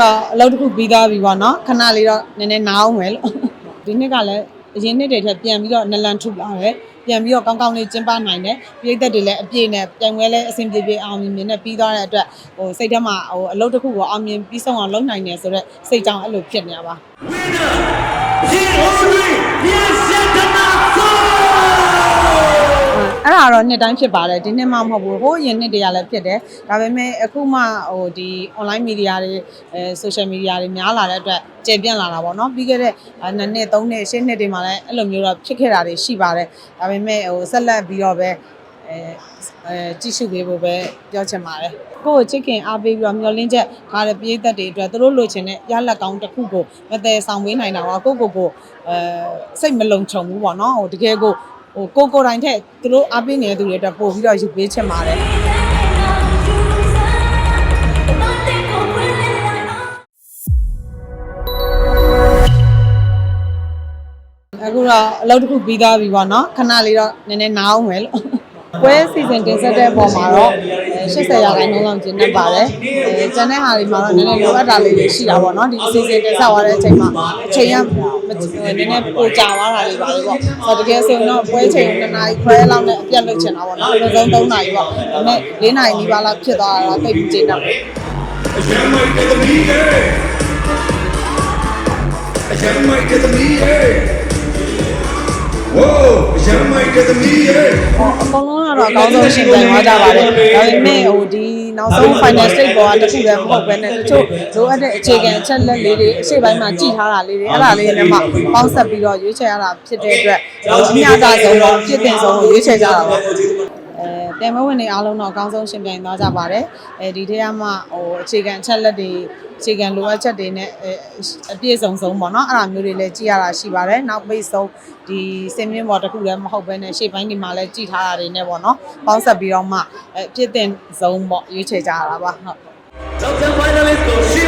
တော့အလုပ်တစ်ခုပြီးသွားပြီပေါ့နော်ခဏလေးတော့နည်းနည်းနားအောင်မယ်လို့ဒီနှစ်ကလည်းအရင်နှစ်တွေထက်ပြန်ပြီးတော့နလန်ထုလာတယ်ပြန်ပြီးတော့ကောင်းကောင်းလေးကျင်းပနိုင်တယ်ပြည်သက်တွေလည်းအပြည့်နဲ့ပြန်ပွဲလည်းအဆင်ပြေပြေအောင်မြင်မြင်နဲ့ပြီးသွားတဲ့အတွက်ဟိုစိတ်ထဲမှာဟိုအလုပ်တစ်ခုကိုအောင်မြင်ပြီးဆုံးအောင်လုပ်နိုင်တယ်ဆိုတော့စိတ်ကြောင့်အဲ့လိုဖြစ်နေတာပါ အဲ့ဒါတော့နှစ်တိုင်းဖြစ်ပါတယ်ဒီနှစ်မှမဟုတ်ဘူးဟိုးရင်နှစ်တည်းကလည်းဖြစ်တယ်ဒါပေမဲ့အခုမှဟိုဒီ online media တွေအဲ social media တွေများလာတဲ့အတွက်ကျေပြန့်လာတာပေါ့နော်ပြီးခဲ့တဲ့အာနှစ်နှစ်သုံးနှစ်ရှစ်နှစ်တွေမှာလည်းအဲ့လိုမျိုးတော့ဖြစ်ခဲ့တာတွေရှိပါတယ်ဒါပေမဲ့ဟိုဆက်လက်ပြီးတော့ပဲအဲအဲကြည့်ရှုပေးဖို့ပဲပြောချင်ပါတယ်ကိုယ့်ကိုချစ်ခင်အားပေးပြီးတော့မျှော်လင့်ချက်ခါတဲ့ပြည်သက်တွေအတွက်သူတို့လိုချင်တဲ့ရလက်ကောင်းတစ်ခုကိုမတည်ဆောင်ပေးနိုင်တာကကိုယ့်ကိုယ်ကိုအဲစိတ်မလုံခြုံဘူးပေါ့နော်ဟိုတကယ်ကို ဟိုကိုကိုယ်တိုင်ထက်သူတို့အားပေးနေတဲ့သူတွေအတွက်ပို့ပြီးတော့ယူပေးချင်ပါတယ်အခုတော့အလုပ်တစ်ခုပြီးသွားပြီပေါ့နော်ခဏလေးတော့နည်းနည်းနားအောင်မယ်လို့ပွဲစီစဉ်တင်ဆက်တဲ့ပုံမှာတော့80ရာခိုင်နှုန်းလောက်ကျင်းနေပါတယ်အဲကျန်တဲ့ဟာတွေမှာတော့နည်းနည်းလိုအပ်တာလေးတွေရှိတာပေါ့နော်ဒီအစီအစဉ်တင်ဆက်သွားတဲ့အချိန်မှာအချိန်ကမ နည်းနည်းပိုကြာသွားတာလေးပါလေပေါ့ဆိုတော့တကယ်ဆိုရင်တော့ပွဲချိန်2နာရီခွဲလောက်နဲ့အပြတ်လုပ်ချင်တာပေါ့နော်အနည်းဆုံး3နာရီပေါ့ဒါပေမဲ့4နာရီနီးပါးလောက်ဖြစ်သွားတာတော့တိတ်ပြီးကျင်းတယ်အရမ်းမိုက်တဲ့သမီးရဲ့အရမ်းမိုက်တဲ့သမီးရဲ့ဝိုးအရမ်းမိုက်တဲ့သမီးရဲ့ဟောအကုန်လုံး ကတော့အကောင်းဆုံးရှင်ပြန်သွားကြပါတယ်ဒါပေမဲ့ဟိုဒီနောက်ဆုံး final stage ပေါ်ကတခုလည်းမဟုတ်ပဲနဲ့တချို့လိုအပ်တဲ့အခြေခံအချက်လက်လေးတွေအရှိပိုင်းမှာကြည်ထားတာလေးတွေအဲ့ဒါလေးတွေနဲ့မှပေါင်းဆက်ပြီးတော့ရွေးချယ်ရတာဖြစ်တဲ့အတွက်အမြတ်တာဆုံးတော့ဖြစ်တင်ဆုံးကိုရွေးချယ်ကြတာပါ အဲတင်မဝင်နေအားလုံးတော့အကောင်းဆုံးရှင်ပြန်သွားကြပါတယ်အဲဒီထဲကမှဟိုအခြေခံအချက်လက်တွေအခြေခံလိုအပ်ချက်တွေနဲ့အဲအပြည့်စုံဆုံးပေါ့နော်အဲ့ဒါမျိုးတွေလည်းကြည့်ရတာရှိပါတယ်နောက်ပိတ်ဆုံးဒီစင်မြင့်ပေါ်တစ်ခုလည်းမဟုတ်ဘဲနဲ့ရှေ့ပိုင်းဒီမှာလည်းကြည့်ထားတာတွေနဲ့ပေါ့နော်ပေါင်းဆက်ပြီးတော့မှအဲအပြည့်တင်ဆုံးပေါ့ရွေးချယ်ကြရတာပါဟုတ်ကျောက်ချမ်း finalist ကိုရှင်းဦးမြောက်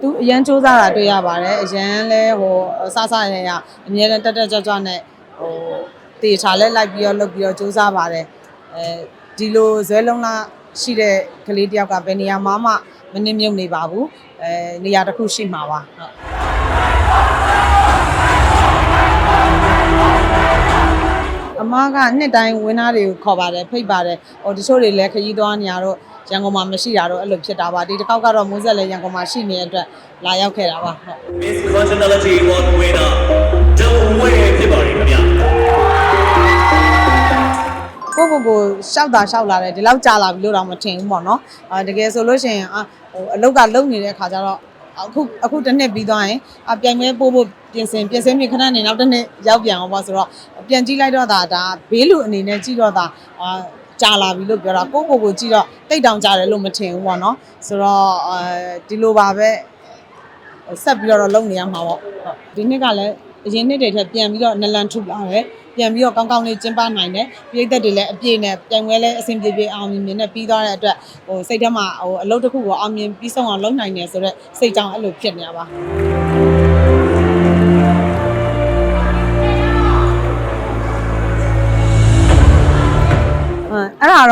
သူအရန်စူးစမ်းတာတွေ့ရပါတယ်အရန်လဲဟိုစစရရအမြဲတမ်းတက်တက်ကြွကြွနဲ့ဟိုတေချာလဲလိုက်ပြီးတော့လုပ်ပြီးတော့စူးစမ်းပါတယ်အဲဒီလိုဇွဲလုံးလားရှိတဲ့ကလေးတယောက်ကဘယ်နေရာမှမမနစ်မြုပ်နေပါဘူးအဲနေရာတစ်ခုရှိမှာပါဟုတ်အမကနှစ်တိုင်းဝင်းသားတွေကိုခေါ်ပါတယ်ဖိတ်ပါတယ်ဟိုတချို့တွေလည်းခရီးသွားနေရတော့ ရန်ကုန်မှာမရှိတာတော့အဲ့လိုဖြစ်တာပါဒီတစ်ခေါက်ကတော့မိုးဆက်လည်းရန်ကုန်မှာရှိနေတဲ့အတွက်လာရောက်ခဲ့တာပါဟုတ် Miss Congeniality Award winner ဒုံဝဲဖြစ်ပါလိမ့်ခင်ဗျာကိုကိုကိုရှောက်တာရှောက်လာတယ်ဒီလောက်ကြာလာပြီလို့တော့မထင်ဘူးပေါ့နော်အာတကယ်ဆိုလို့ရှိရင်အာဟိုအလုတ်ကလုံနေတဲ့ခါကျတော့အခုအခုတစ်နှစ်ပြီးသွားရင်အပြိုင်မဲပို့ဖို့ပြင်ဆင်ပြင်ဆင်ပြီးခဏနေနောက်တစ်နှစ်ရောက်ပြန်အောင်ပေါ့ဆိုတော့ပြန်ကြည့်လိုက်တော့ဒါဒါဘေးလူအနေနဲ့ကြည့်တော့ဒါအာ ကြာလာပြီလို့ပြောတာကိုကိုကိုကြည့်တော့တိတ်တောင်ကြာတယ်လို့မထင်ဘူးပေါ့နော်ဆိုတော့အဲဒီလိုပါပဲဆက်ပြီးတော့လုံနေရမှာပေါ့ဟုတ်ဒီနှစ်ကလည်းအရင်နှစ်တွေထက်ပြန်ပြီးတော့နလန်ထုလာတယ်ပြန်ပြီးတော့ကောင်းကောင်းလေးကျင်းပနိုင်တယ်ပြည်သက်တွေလည်းအပြည့်နဲ့ပြန်ပွဲလည်းအဆင်ပြေပြေအောင်မြင်မြင်နဲ့ပြီးသွားတဲ့အတွက်ဟိုစိတ်ထဲမှာဟိုအလုပ်တစ်ခုကိုအောင်မြင်ပြီးဆုံးအောင်လုပ်နိုင်တယ်ဆိုတော့စိတ်ကြောင့်အဲ့လိုဖြစ်နေတာပါ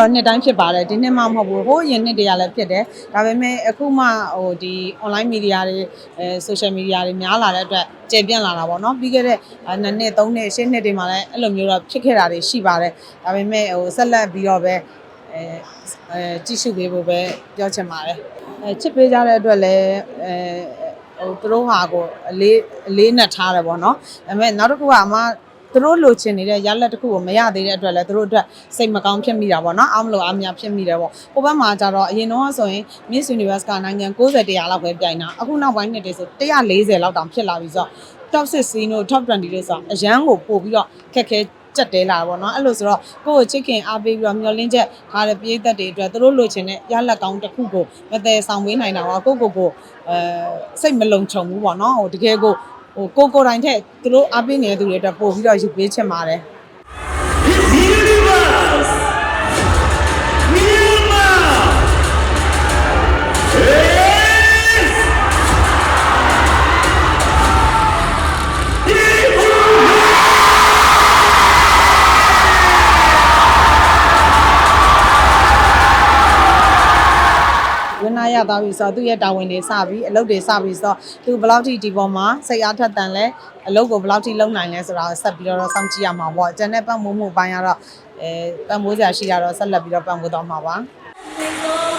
အဲ့ဒါတော့နှစ်တိုင်းဖြစ်ပါတယ်ဒီနှစ်မှမဟုတ်ဘူးဟိုးရင်နှစ်တည်းကလည်းဖြစ်တယ်ဒါပေမဲ့အခုမှဟိုဒီ online media တွေအဲ social media တွေများလာတဲ့အတွက်ကျေပြန့်လာတာပေါ့နော်ပြီးခဲ့တဲ့အာနှစ်နှစ်သုံးနှစ်ရှစ်နှစ်တွေမှာလည်းအဲ့လိုမျိုးတော့ဖြစ်ခဲ့တာတွေရှိပါတယ်ဒါပေမဲ့ဟိုဆက်လက်ပြီးတော့ပဲအဲအဲကြည့်ရှုပေးဖို့ပဲပြောချင်ပါတယ်အဲချစ်ပေးကြတဲ့အတွက်လည်းအဲဟိုသူတို့ဟာကိုအလေးအလေးနဲ့ထားတယ်ပေါ့နော်ဒါပေမဲ့နောက်တစ်ခုကအမ သူတို့လိုချင်နေတဲ့ရလက်တစ်ခုကိုမရသေးတဲ့အတွက်လည်းသူတို့အတွက်စိတ်မကောင်းဖြစ်မိတာပေါ့နော်အားမလို့အားမများဖြစ်မိတယ်ပေါ့ဟိုဘက်မှာကျတော့အရင်တော့ဆိုရင် Miss Universe ကနိုင်ငံ60တရားလောက်ပဲပြိုင်တာအခုနောက်ပိုင်းနှစ်တွေဆို140လောက်တောင်ဖြစ်လာပြီဆိုတော့ top 16တို့ top 20တို့ဆိုတော့အရန်ကိုပို့ပြီးတော့ခက်ခဲကြက်တဲလာတာပေါ့နော်အဲ့လိုဆိုတော့ကိုယ့်ကိုချစ်ခင်အားပေးပြီးတော့မျှော်လင့်ချက်ခါတဲ့ပြည်သက်တွေအတွက်သူတို့လိုချင်တဲ့ရလက်ကောင်းတစ်ခုကိုမတည်ဆောင်ပေးနိုင်တာကကိုယ့်ကိုယ်ကိုအဲစိတ်မလုံခြုံဘူးပေါ့နော်ဟိုတကယ်ကို ဟိုကိုကိုယ်တိုင်ထက်သူတို့အားပေးနေတဲ့သူတွေအတွက်ပို့ပြီးတော့ယူပေးချင်ပါတယ် သွားပြီဆိုတော့သူ့ရဲ့တာဝန်တွေစပြီအလုပ်တွေစပြီဆိုတော့သူဘယ်လောက်ထိဒီပေါ်မှာစိတ်အားထက်သန်လဲအလုပ်ကိုဘယ်လောက်ထိလုပ်နိုင်လဲဆိုတာကိုဆက်ပြီးတော့စောင့်ကြည့်ရမှာပေါ့ကျန်တဲ့ပတ်မိုးမှုပိုင်းကတော့အဲပတ်မိုးစရာရှိတာတော့ဆက်လက်ပြီးတော့ပတ်မိုးတော့မှာပါ Thank you.